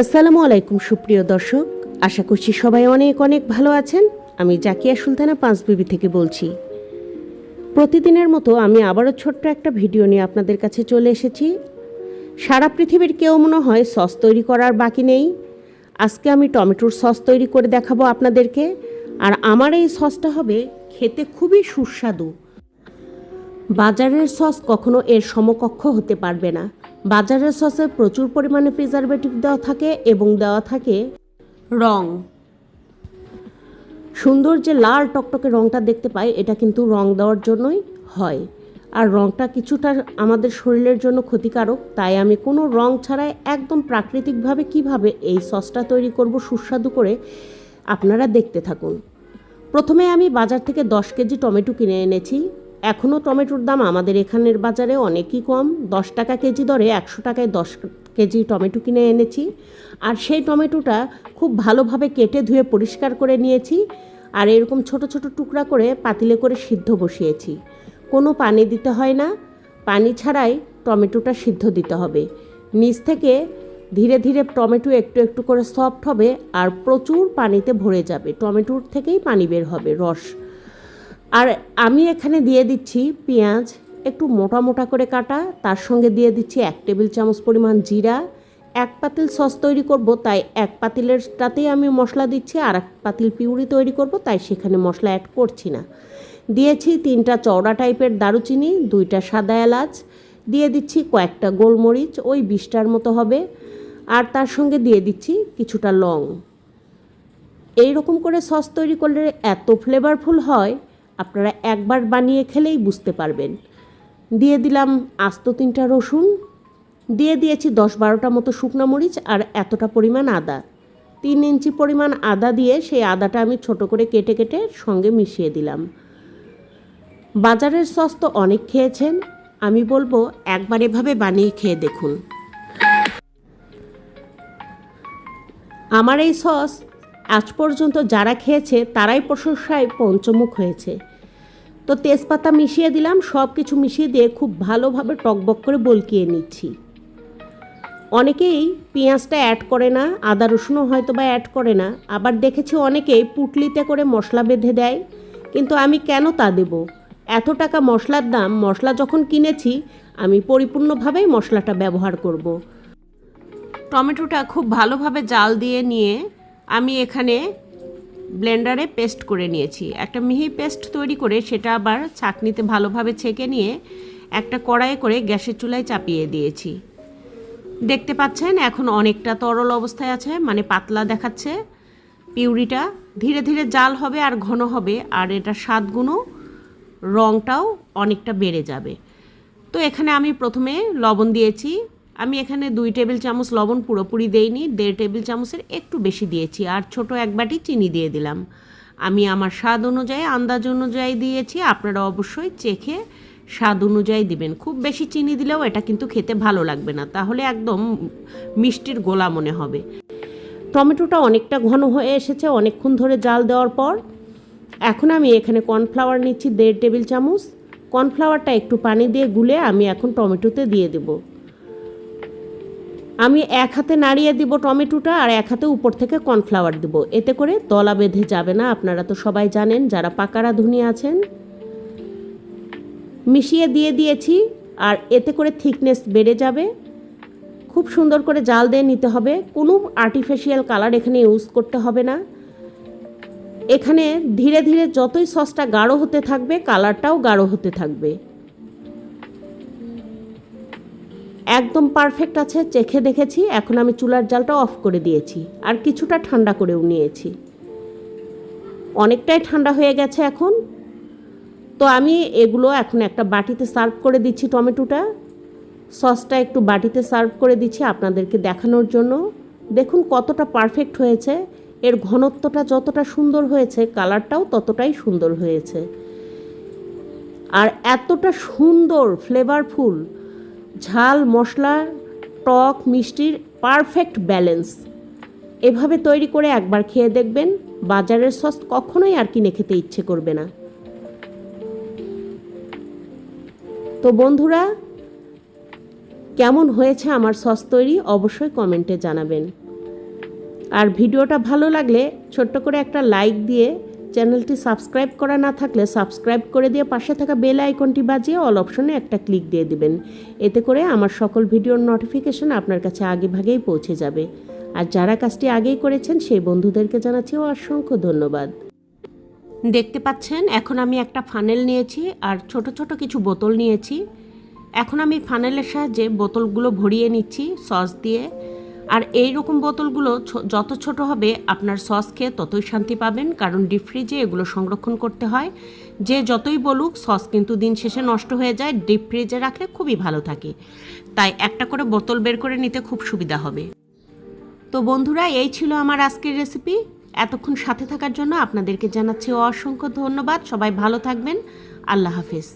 আসসালামু আলাইকুম, সুপ্রিয় দর্শক। আশা করছি সবাই অনেক অনেক ভালো আছেন। আমি জাকিয়া সুলতানা পাঁচবিবি থেকে বলছি। প্রতিদিনের মতো আমি আবারও ছোট্ট একটা ভিডিও নিয়ে আপনাদের কাছে চলে এসেছি। সারা পৃথিবীর কেউ মনে হয় সস তৈরি করার বাকি নেই। আজকে আমি টমেটোর সস তৈরি করে দেখাবো আপনাদেরকে। আর আমার এই সসটা হবে খেতে খুবই সুস্বাদু। বাজারের সস কখনো এর সমকক্ষ হতে পারবে না। বাজারের সসে প্রচুর পরিমাণে প্রিজারভেটিভ দেওয়া থাকে এবং দেওয়া থাকে রং। সুন্দর যে লাল টকটকে রংটা দেখতে পাই, এটা কিন্তু রং দেওয়ার জন্যই হয়। আর রংটা কিছুটা আমাদের শরীরের জন্য ক্ষতিকারক, তাই আমি কোনো রং ছাড়াই একদম প্রাকৃতিকভাবে কীভাবে এই সসটা তৈরি করব সুস্বাদু করে আপনারা দেখতে থাকুন। প্রথমে আমি বাজার থেকে দশ কেজি টমেটো কিনে এনেছি। এখনও টমেটোর দাম আমাদের এখানের বাজারে অনেকই কম। দশ টাকা কেজি দরে একশো টাকায় দশ কেজি টমেটো কিনে এনেছি। আর সেই টমেটোটা খুব ভালোভাবে কেটে ধুয়ে পরিষ্কার করে নিয়েছি। আর এরকম ছোট ছোট টুকরা করে পাতিলে করে সিদ্ধ বসিয়েছি। কোনো পানি দিতে হয় না। পানি ছাড়াই টমেটোটা সিদ্ধ দিতে হবে। নিচ থেকে ধীরে ধীরে টমেটো একটু একটু করে সফট হবে আর প্রচুর পানিতে ভরে যাবে। টমেটোর থেকেই পানি বের হবে রস। আর আমি এখানে দিয়ে দিচ্ছি পেঁয়াজ, একটু মোটা মোটা করে কাটা, তার সঙ্গে দিয়ে দিচ্ছি এক টেবিল চামচ পরিমাণ জিরা, এক পাতিল সস তৈরি করব, তাই এক পাতিলেরটাতেই আমি মশলা দিচ্ছি, আর এক পাতিল পিউরি তৈরি করব, তাই সেখানে মশলা অ্যাড করছি না। দিয়েছি তিনটা চওড়া টাইপের দারুচিনি, দুইটা সাদা এলাচ, দিয়ে দিচ্ছি কয়েকটা গোলমরিচ, ওই বিশটার মতো হবে, আর তার সঙ্গে দিয়ে দিচ্ছি কিছুটা লং। এই রকম করে সস তৈরি করলে এত ফ্লেভারফুল হয় আপনারা একবার বানিয়ে খেলেই বুঝতে পারবেন। দিয়ে দিলাম আস্ত তিনটা রসুন। দিয়ে দিয়েছি দশ বারোটা মতো শুকনো মরিচ আর এতটা পরিমাণ আদা। তিন ইঞ্চি পরিমাণ আদা দিয়ে সেই আদাটা আমি ছোট করে কেটে কেটে সঙ্গে মিশিয়ে দিলাম। বাজারের সস তো অনেক খেয়েছেন। আমি বলব একবার এভাবে বানিয়ে খেয়ে দেখুন। আমার এই সস আজ পর্যন্ত যারা খেয়েছে, তারাই প্রশংসায় পঞ্চমুখ হয়েছে। তো তেজপাতা মিশিয়ে দিলাম সব কিছু মিশিয়ে দিয়ে খুব ভালোভাবে টকবক করে বলকিয়ে নিচ্ছি। অনেকেই পেঁয়াজটা অ্যাড করে না, আদা রসুনও হয়তো বা অ্যাড করে না, আবার দেখেছি অনেকেই পুটলিতে করে মশলা বেঁধে দেয়, কিন্তু আমি কেন তা দেব? এত টাকা মশলার দাম, মশলা যখন কিনেছি, আমি পরিপূর্ণভাবেই মশলাটা ব্যবহার করব। টমেটোটা খুব ভালোভাবে জাল দিয়ে নিয়ে আমি এখানে ব্লেন্ডারে পেস্ট করে নিয়েছি। একটা মিহি পেস্ট তৈরি করে সেটা আবার ছাঁকনিতে ভালোভাবে ছেঁকে নিয়ে একটা কড়াইয়ে করে গ্যাসের চুলায় চাপিয়ে দিয়েছি। দেখতে পাচ্ছেন, এখন অনেকটা তরল অবস্থায় আছে মানে পাতলা দেখাচ্ছে। পিউরিটা ধীরে ধীরে জাল হবে আর ঘন হবে, আর এটা স্বাদগুণও রঙটাও অনেকটা বেড়ে যাবে। তো এখানে আমি প্রথমে লবণ দিয়েছি আমি এখানে দুই টেবিল চামচ লবণ পুরোপুরি দেইনি, দেড় টেবিল চামচের একটু বেশি দিয়েছি আর ছোট এক বাটি চিনি দিয়ে দিলাম। আমি আমার স্বাদ অনুযায়ী, আন্দাজ অনুযায়ী দিয়েছি, আপনারা অবশ্যই চেখে স্বাদ অনুযায়ী দিবেন। খুব বেশি চিনি দিলেও এটা কিন্তু খেতে ভালো লাগবে না, তাহলে একদম মিষ্টির গোলা মনে হবে। টমেটোটা অনেকটা ঘন হয়ে এসেছে, অনেকক্ষণ ধরে জাল দেওয়ার পর এখন আমি এখানে কর্নফ্লাওয়ার নিচ্ছি দেড় টেবিল চামচ। কর্নফ্লাওয়ারটা একটু পানি দিয়ে গুলে আমি এখন টমেটোতে দিয়ে দেবো। আমি এক হাতে নাড়িয়ে দিব টমেটোটা আর এক হাতে উপর থেকে কর্নফ্লাওয়ার দিব। এতে করে দলা বেঁধে যাবে না। আপনারা তো সবাই জানেন যারা পাকারা ধুনি আছেন। মিশিয়ে দিয়ে দিয়েছি আর এতে করে থিকনেস বেড়ে যাবে। খুব সুন্দর করে জাল দিয়ে নিতে হবে। কোনো আর্টিফিশিয়াল কালার এখানে ইউজ করতে হবে না। এখানে ধীরে ধীরে যতই সসটা গাঢ় হতে থাকবে কালারটাও গাঢ় হতে থাকবে। একদম পারফেক্ট আছে, চেখে দেখেছি, এখন আমি চুলার জালটা অফ করে দিয়েছি, আর কিছুটা ঠান্ডা করেও নিয়েছি। অনেকটাই ঠান্ডা হয়ে গেছে এখন। তো আমি এগুলো এখন একটা বাটিতে সার্ভ করে দিচ্ছি টমেটোটা। সসটা একটু বাটিতে সার্ভ করে দিচ্ছি আপনাদেরকে দেখানোর জন্য। দেখুন কতটা পারফেক্ট হয়েছে। এর ঘনত্বটা যতটা সুন্দর হয়েছে কালারটাও ততটাই সুন্দর হয়েছে। আর এতটা সুন্দর ফ্লেভারফুল ঝাল, মশলা, টক, মিষ্টির পারফেক্ট ব্যালেন্স এভাবে তৈরি করে একবার খেয়ে দেখবেন, বাজারের সস কখনোই আর কিনে খেতে ইচ্ছে করবে না। তো বন্ধুরা, কেমন হয়েছে আমার সস তৈরি অবশ্যই কমেন্টে জানাবেন। আর ভিডিওটা ভালো লাগলে ছোট্ট করে একটা লাইক দিয়ে চ্যানেলটি সাবস্ক্রাইব করা না থাকলে সাবস্ক্রাইব করে দিয়ে পাশে থাকা বেল আইকনটি বাজিয়ে অল অপশনে একটা ক্লিক দিয়ে দিবেন। এতে করে আমার সকল ভিডিওর নোটিফিকেশন আপনার কাছে আগে ভাগেই পৌঁছে যাবে। আর যারা কাজটি আগেই করেছেন, সেই বন্ধুদেরকে জানাচ্ছি অসংখ্য ধন্যবাদ। দেখতে পাচ্ছেন, এখন আমি একটা ফানেল নিয়েছি আর ছোট ছোট কিছু বোতল নিয়েছি। এখন আমি ফানেলের সাহায্যে বোতলগুলো ভরিয়ে নিচ্ছি সস দিয়ে। আর এই রকম বোতলগুলো যত ছোট হবে আপনার সস খেয়ে ততই শান্তি পাবেন, কারণ ডিপ ফ্রিজে এগুলো সংরক্ষণ করতে হয়। যে যতই বলুক, সস কিন্তু দিন শেষে নষ্ট হয়ে যায় ডিপ ফ্রিজে রাখলে খুবই ভালো থাকে। তাই একটা করে বোতল বের করে নিতে খুব সুবিধা হবে। তো বন্ধুরা, এই ছিল আমার আজকের রেসিপি এতক্ষণ সাথে থাকার জন্য আপনাদেরকে জানাচ্ছি অসংখ্য ধন্যবাদ। সবাই ভালো থাকবেন। আল্লাহ হাফেজ।